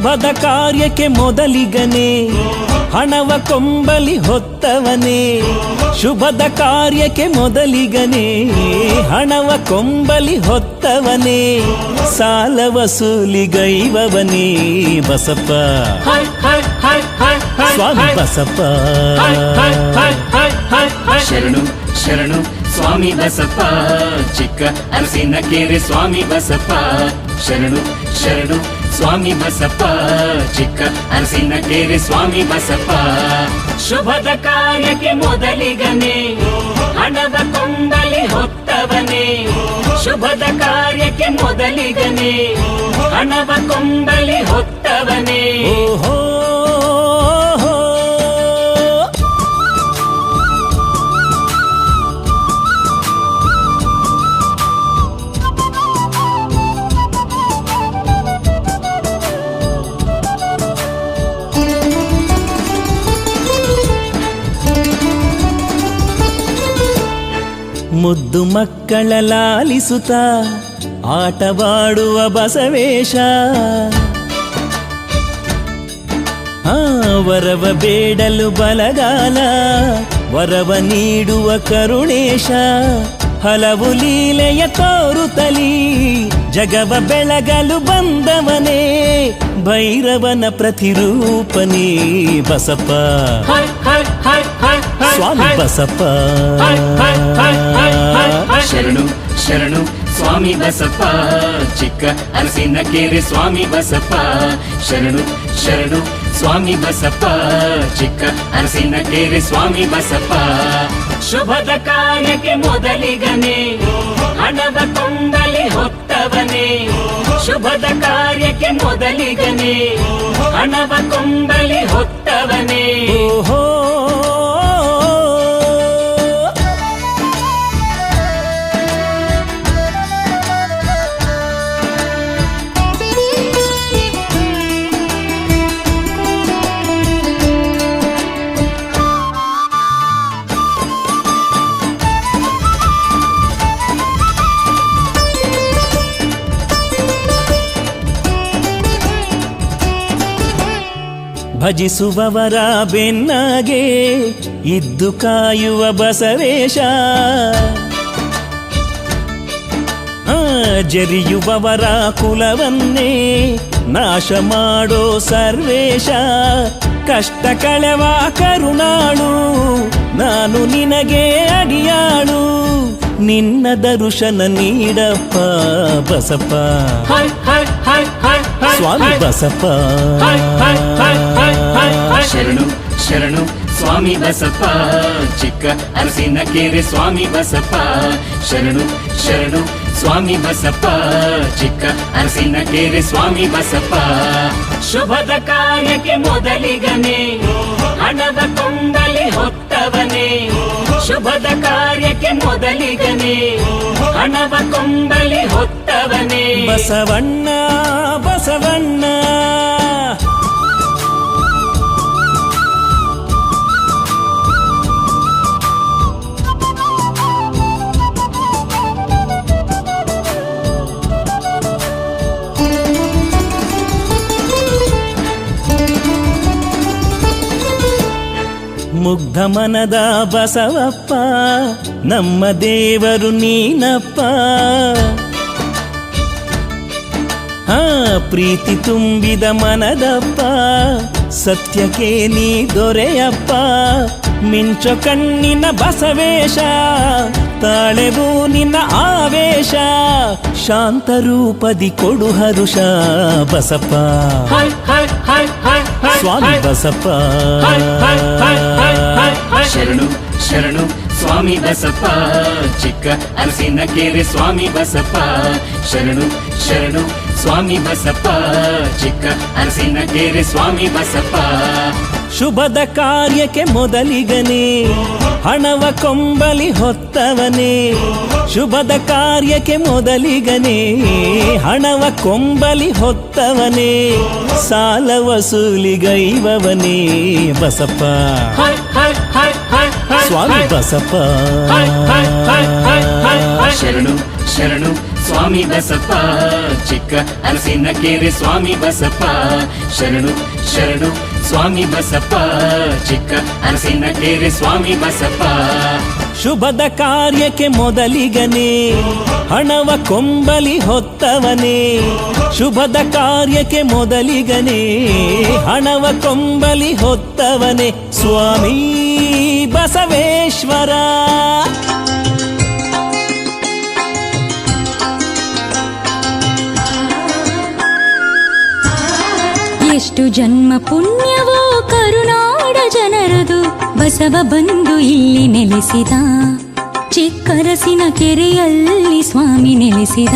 ಶುಭದ ಕಾರ್ಯಕ್ಕೆ ಮೊದಲಿಗನೆ. ಹಣವ ಕೊಂಬಲಿ ಹೊತ್ತವನೇ. ಶುಭದ ಕಾರ್ಯಕ್ಕೆ ಮೊದಲಿಗನೇ. ಹಣವ ಕೊಂಬಲಿ ಹೊತ್ತವನೇ. ಸಾಲ ವಸೂಲಿಗೈವವನೇ ಬಸಪ್ಪ. ಸ್ವಾಮಿ ಬಸಪ್ಪ. ಶರಣು ಶರಣು, ಸ್ವಾಮಿ ಬಸಪ್ಪ. ಚಿಕ್ಕ ಅರಸಿನ ಕೇರೆ ಸ್ವಾಮಿ ಬಸಪ್ಪ. ಶರಣು ಶರಣು ಸ್ವಾಮಿ ಬಸಪ್ಪ, ಚಿಕ್ಕ ಅರಸಿನ ಕೇರಿ ಸ್ವಾಮಿ ಬಸಪ್ಪ. ಶುಭದ ಕಾರ್ಯಕ್ಕೆ ಮೊದಲಿಗನೇ, ಹಣದ ಕೊಂಬಲಿ ಹೊತ್ತವನೇ. ಶುಭದ ಕಾರ್ಯಕ್ಕೆ ಮೊದಲಿಗನೇ ಹಣವ ಕೊಂಬಲಿ ಹೊತ್ತವನೇ. ಓಹೋ. ಮುದ್ದು ಮಕ್ಕಳ ಲಾಲಿಸುತ್ತ ಆಟವಾಡುವ ಬಸವೇಶ. ವರವ ಬೇಡಲು ಬಲಗಾಲ, ವರವ ನೀಡುವ ಕರುಣೇಶ. ಹಲವು ಲೀಲೆಯ ತೋರುತ್ತಲಿ ಜಗವ ಬೆಳಗಲು ಬಂದವನೇ. ಭೈರವನ ಪ್ರತಿರೂಪನೇ ಬಸಪ್ಪ. ಸ್ವಾಮಿ. ಬಸಪ್ಪ. ಶರಣು ಶರಣು ಸ್ವಾಮಿ ಬಸಪ್ಪ. ಚಿಕ್ಕ ಅರಸಿನ ಕೇರೆ ಸ್ವಾಮಿ ಬಸಪ್ಪ. ಶರಣು ಶರಣು ಸ್ವಾಮಿ ಬಸಪ್ಪ. ಚಿಕ್ಕ ಅರಸಿನ ಕೇರೆ ಸ್ವಾಮಿ ಬಸಪ್ಪ. ಶುಭದ ಕಾರ್ಯಕ್ಕೆ ಮೊದಲಿಗನೇ ಹಣದ ಕೊಂಬಲಿ ಹೊತ್ತವನೆ ಶುಭದ ಕಾರ್ಯಕ್ಕೆ ಮೊದಲಿಗನೇ ಹಣವ ಕೊಂಬಲಿ ಹೊತ್ತವನೇ. ಓಹೋ. ಭಜಿಸುವವರ ಬೆನ್ನಾಗೆ ಇದ್ದು ಕಾಯುವ ಬಸವೇಶ. ಜರಿಯುವವರ ಕುಲವನ್ನೇ ನಾಶ ಮಾಡೋ ಸರ್ವೇಶ. ಕಷ್ಟ ಕಳೆವ ಕರುಣಾಳು, ನಾನು ನಿನಗೆ ಅಡಿಯಾಳು, ನಿನ್ನ ದರ್ಶನ ನೀಡಪ್ಪ ಬಸಪ್ಪ. ಸ್ವಾಮಿ. ಬಸಪ್ಪ. ಶರಣು ಶರಣು ಸ್ವಾಮಿ ಬಸಪ್ಪ. ಚಿಕ್ಕ ಅರಸಿನ ಕೇರೆ ಸ್ವಾಮಿ ಬಸಪ್ಪ. ಶರಣು ಶರಣು ಸ್ವಾಮಿ ಬಸಪ್ಪ. ಚಿಕ್ಕ ಅರಸಿನ ಕೇರೆ ಸ್ವಾಮಿ ಬಸಪ್ಪ. ಶುಭದ ಕಾರ್ಯಕ್ಕೆ ಮೊದಲಿಗನೇ ಹಣದ ಕೊಂಡಲಿ ಹೊತ್ತವನೇ ಶುಭದ ಕಾರ್ಯಕ್ಕೆ ಮೊದಲಿಗನೇ ಹಣವ ಕೊಂಡಲಿ ಹೊತ್ತವನೇ. ಬಸವಣ್ಣ ಬಸವಣ್ಣ ಮುಗ್ಧ ಮನದ ಬಸವಪ್ಪ ನಮ್ಮ ದೇವರು ನೀನಪ್ಪ ಹಾ, ಪ್ರೀತಿ ತುಂಬಿದ ಮನದಪ್ಪ, ಸತ್ಯಕ್ಕೆ ನೀ ದೊರೆಯಪ್ಪ, ಮಿಂಚು ಕಣ್ಣಿನ ಬಸವೇಶ ತಾಳೆವು ನಿನ್ನ ಆವೇಶ, ಶಾಂತ ರೂಪದಿ ಕೊಡು ಹರುಷ, ಬಸಪ್ಪ ಸ್ವಾಮಿ. ಬಸಪ್ಪ. ಶರಣು ಶರಣು, ಸ್ವಾಮಿ ಬಸಪ್ಪ, ಚಿಕ್ಕ ಅರಸಿನ ಕೇರೆ ಸ್ವಾಮಿ ಬಸಪ್ಪ ಶರಣು ಶರಣು ಸ್ವಾಮಿ ಬಸಪ್ಪ ಚಿಕ್ಕ ಅರಸಿನ ಕೆರೆ ಸ್ವಾಮಿ ಬಸಪ್ಪ. ಶುಭದ ಕಾರ್ಯಕ್ಕೆ ಮೊದಲಿಗನೇ ಹಣವ ಕೊಂಬಲಿ ಹೊತ್ತವನೇ. ಶುಭದ ಕಾರ್ಯಕ್ಕೆ ಮೊದಲಿಗನೇ ಹಣವ ಕೊಂಬಲಿ ಹೊತ್ತವನೇ. ಸಾಲ ವಸೂಲಿಗೈವವನೇ ಬಸಪ್ಪ. ಸ್ವಾಮಿ. ಬಸಪ್ಪ. ಶರಣು ಶರಣು ಸ್ವಾಮಿ ಬಸಪ್ಪ. ಚಿಕ್ಕ ಅರಸಿನ ಕೇರೆ ಸ್ವಾಮಿ ಬಸಪ್ಪ. ಶರಣು ಶರಣು ಸ್ವಾಮಿ ಬಸಪ್ಪ. ಚಿಕ್ಕ ಅರಸಿನ ಕೇರೆ ಸ್ವಾಮಿ ಬಸಪ್ಪ. ಶುಭದ ಕಾರ್ಯಕ್ಕೆ ಮೊದಲಿಗನೇ ಹಣವ ಕೊಂಬಲಿ ಹೊತ್ತವನೇ. ಶುಭದ ಕಾರ್ಯಕ್ಕೆ ಮೊದಲಿಗನೇ ಹಣವ ಕೊಂಬಲಿ ಹೊತ್ತವನೇ. ಸ್ವಾಮಿ. ಬಸವೇಶ್ವರ. ಎಷ್ಟು ಜನ್ಮ ಪುಣ್ಯವೋ ಕರುನಾಡ ಜನರದು. ಬಸವ ಬಂದು ಇಲ್ಲಿ ನೆಲೆಸಿದ. ಚಿಕ್ಕರಸಿನ ಕೆರೆಯಲ್ಲಿ ಸ್ವಾಮಿ ನೆಲೆಸಿದ.